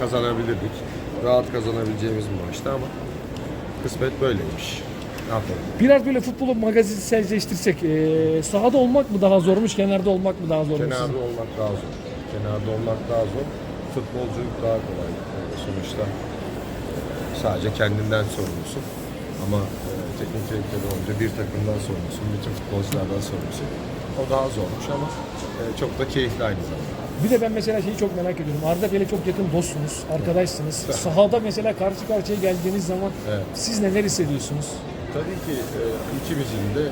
kazanabilirdik. Rahat kazanabileceğimiz bir maçtı ama kısmet böyleymiş. Ne yapalım? Biraz böyle futbolu magazinselleştirsek, e, sahada olmak mı daha zormuş, kenarda olmak mı daha zormuş? sizin? Kenarda olmak daha zor. Kenarda olmak daha zor. Futbolculuk daha kolay. Yani sonuçta sadece kendinden sorumlusun. Ama e, teknik direktör olunca bir takımdan sorumlusun, bütün futbolculardan sorumlusun. O daha zormuş ama e, çok da keyifli aynı zamanda. Bir de ben mesela şeyi çok merak ediyorum. Arda Bey'le çok yakın dostsunuz, arkadaşsınız. Sahada mesela karşı karşıya geldiğiniz zaman Evet. siz neler hissediyorsunuz? Tabii ki e, ikimizin de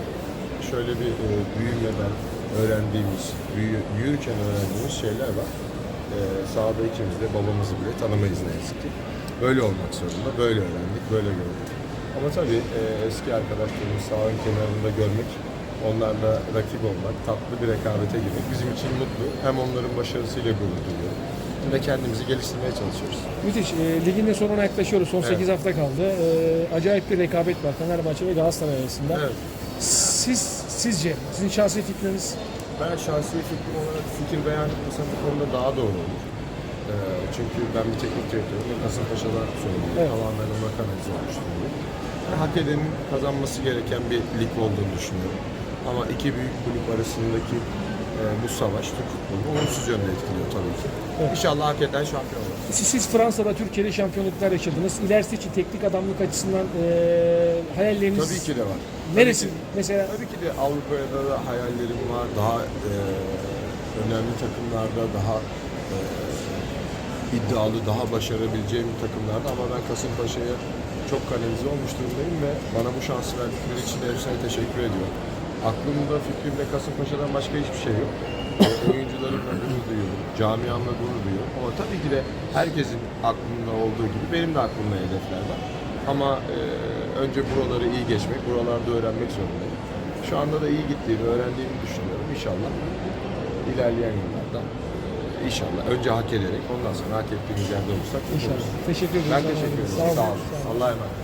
şöyle bir e, büyümeden öğrendiğimiz, büyü, büyürken öğrendiğimiz şeyler var. E, sahada ikimiz de babamızı bile tanımayız ne yazık ki. Böyle olmak zorunda, böyle öğrendik, böyle gördük. Ama tabii e, eski arkadaşlarımızı sahanın kenarında görmek, onlarla rakip olmak, tatlı bir rekabete girmek bizim için mutlu. Hem onların başarısıyla gurur duyuyorum. Hem de kendimizi geliştirmeye çalışıyoruz. Müthiş. E, ligin de sonuna yaklaşıyoruz. Son Evet. 8 hafta kaldı. E, acayip bir rekabet var Fenerbahçe ve Galatasaray arasında. Evet. Siz, sizce, sizin şahsi fikriniz Ben şahsi fikrim olarak fikir beyan etmesem bu konuda daha doğru olur. Ee, çünkü ben bir teknik direktörüm ve Kasımpaşa'dan sorumluyum. Evet. Tamamen ona kanalize olmuş durumdayım. Hak edenin kazanması gereken bir lig olduğunu düşünüyorum. Ama iki büyük kulüp arasındaki e, bu savaş Türk futbolunu olumsuz yönde etkiliyor tabii ki. Evet. İnşallah hak eden şampiyon olur. Siz, siz Fransa'da, Türkiye'de şampiyonluklar yaşadınız. İlerisi için teknik adamlık açısından e, hayalleriniz Tabii ki de var. neresi? Tabii ki- Mesela Tabii ki de Avrupa'da da hayallerim var. Daha e, önemli takımlarda, daha e, iddialı, daha başarabileceğim takımlarda ama ben Kasımpaşa'ya çok kanalize olmuş durumdayım ve bana bu şansı verdikleri için hepsine teşekkür ediyorum. Aklımda, fikrimde Kasımpaşa'dan başka hiçbir şey yok. Oyuncularımla gurur duyuyorum, camiamla gurur duyuyorum. Ama tabii ki de herkesin aklında olduğu gibi benim de aklımda hedefler var. Ama e, önce buraları iyi geçmek, buralarda öğrenmek zorundayım. Şu anda da iyi gittiğimi, öğrendiğimi düşünüyorum. İnşallah e, ilerleyen yıllarda inşallah önce hak ederek ondan sonra hak ettiğimiz yerde olursak inşallah. Teşekkür ederim. Ben teşekkür ederim. Sağ olun. Sağ olun. Allah'a emanet.